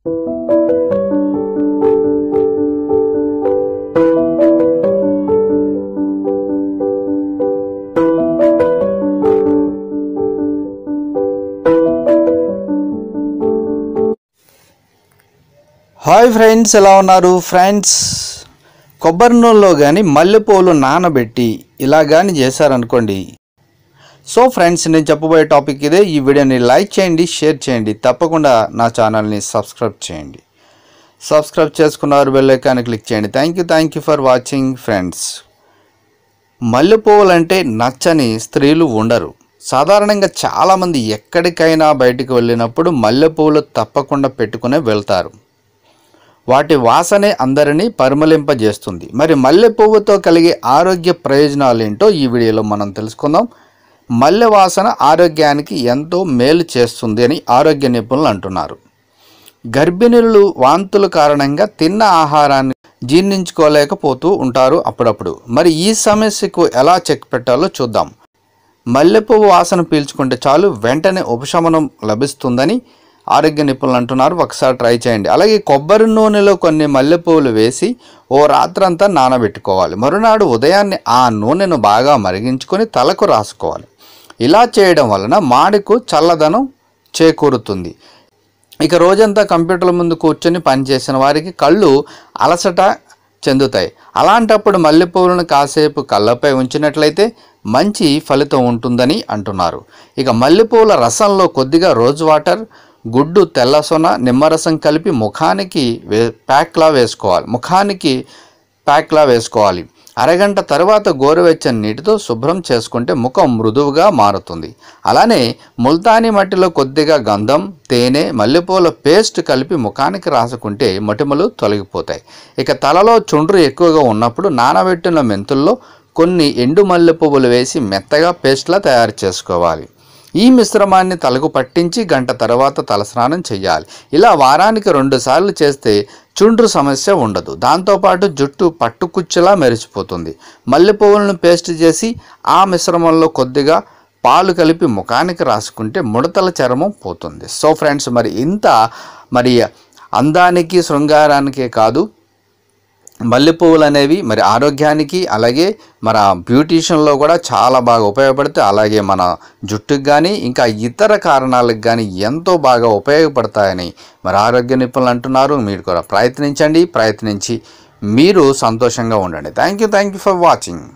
Hi friends ఎలా ఉన్నారు? Friends కొబ్బరి నూనెలో కానీ మల్లెపూలు నానబెట్టి ఇలా కానీ చేశారనుకోండి. సో ఫ్రెండ్స్ నేను చెప్పబోయే టాపిక్ ఇదే. ఈ వీడియోని లైక్ చేయండి షేర్ చేయండి. తప్పకుండా నా ఛానల్ని సబ్స్క్రైబ్ చేయండి. సబ్స్క్రైబ్ చేసుకున్నారు బెల్లైకాన్ని క్లిక్ చేయండి. Thank you thank you for watching friends మల్లెపువ్వులు నచ్చని స్త్రీలు ఉండరు. సాధారణంగా చాలామంది ఎక్కడికైనా బయటికి వెళ్ళినప్పుడు మల్లెపూలు తప్పకుండా పెట్టుకునే వెళ్తారు. వాటి వాసనే అందరినీ పరిమళింపజేస్తుంది. మరి మల్లె పువ్వుతో కలిగే ఆరోగ్య ప్రయోజనాలు ఏంటో ఈ వీడియోలో మనం తెలుసుకుందాం. మల్లె వాసన ఆరోగ్యానికి ఎంతో మేలు చేస్తుంది అని ఆరోగ్య నిపుణులు అంటున్నారు. గర్భిణులు వాంతుల కారణంగా తిన్న ఆహారాన్ని జీర్ణించుకోలేకపోతూ ఉంటారు అప్పుడప్పుడు. మరి ఈ సమస్యకు ఎలా చెక్ పెట్టాలో చూద్దాం. మల్లెపువ్వు వాసన పీల్చుకుంటే చాలు వెంటనే ఉపశమనం లభిస్తుందని ఆరోగ్య నిపుణులు అంటున్నారు. ఒకసారి ట్రై చేయండి. అలాగే కొబ్బరి నూనెలో కొన్ని మల్లెపువ్వులు వేసి ఓ రాత్రంతా నానబెట్టుకోవాలి. మరునాడు ఉదయాన్నే ఆ నూనెను బాగా మరిగించుకొని తలకు రాసుకోవాలి. ఇలా చేయడం వలన మాడికు చల్లదనం చేకూరుతుంది. ఇక రోజంతా కంప్యూటర్ల ముందు కూర్చొని పనిచేసిన వారికి కళ్ళు అలసట చెందుతాయి. అలాంటప్పుడు మల్లెపూలను కాసేపు కళ్ళపై ఉంచినట్లయితే మంచి ఫలితం ఉంటుందని అంటున్నారు. ఇక మల్లెపూల రసంలో కొద్దిగా రోజ్ వాటర్ గుడ్డు తెల్లసొన నిమ్మరసం కలిపి ముఖానికి వే ప్యాక్లా వేసుకోవాలి. ముఖానికి ప్యాక్లా వేసుకోవాలి. అరగంట తర్వాత గోరువెచ్చని నీటితో శుభ్రం చేసుకుంటే ముఖం మృదువుగా మారుతుంది. అలానే ముల్తానీ మట్టిలో కొద్దిగా గంధం తేనె మల్లెపూల పేస్ట్ కలిపి ముఖానికి రాసుకుంటే మొటిమలు తొలగిపోతాయి. ఇక తలలో చుండ్రు ఎక్కువగా ఉన్నప్పుడు నానబెట్టిన మెంతుల్లో కొన్ని ఎండు మల్లె పువ్వులు వేసి మెత్తగా పేస్ట్లా తయారు చేసుకోవాలి. ఈ మిశ్రమాన్ని తలకు పట్టించి గంట తర్వాత తలస్నానం చేయాలి ఇలా వారానికి రెండు సార్లు చేస్తే చుండ్రు సమస్య ఉండదు. దాంతోపాటు జుట్టు పట్టుకుచ్చులా మెరిసిపోతుంది. మల్లె పువ్వులను పేస్ట్ చేసి ఆ మిశ్రమంలో కొద్దిగా పాలు కలిపి ముఖానికి రాసుకుంటే ముడతల చర్మం పోతుంది. సో ఫ్రెండ్స్ మరి ఇంత మరి అందానికి శృంగారానికే కాదు మల్లెపువ్వులు అనేవి మరి ఆరోగ్యానికి అలాగే మన బ్యూటీషియన్లో కూడా చాలా బాగా ఉపయోగపడతాయి. అలాగే మన జుట్టుకు కానీ ఇంకా ఇతర కారణాలకు కానీ ఎంతో బాగా ఉపయోగపడతాయని మరి ఆరోగ్య నిపుణులు అంటున్నారు. మీరు కూడా ప్రయత్నించండి ప్రయత్నించి మీరు సంతోషంగా ఉండండి. Thank you thank you for watching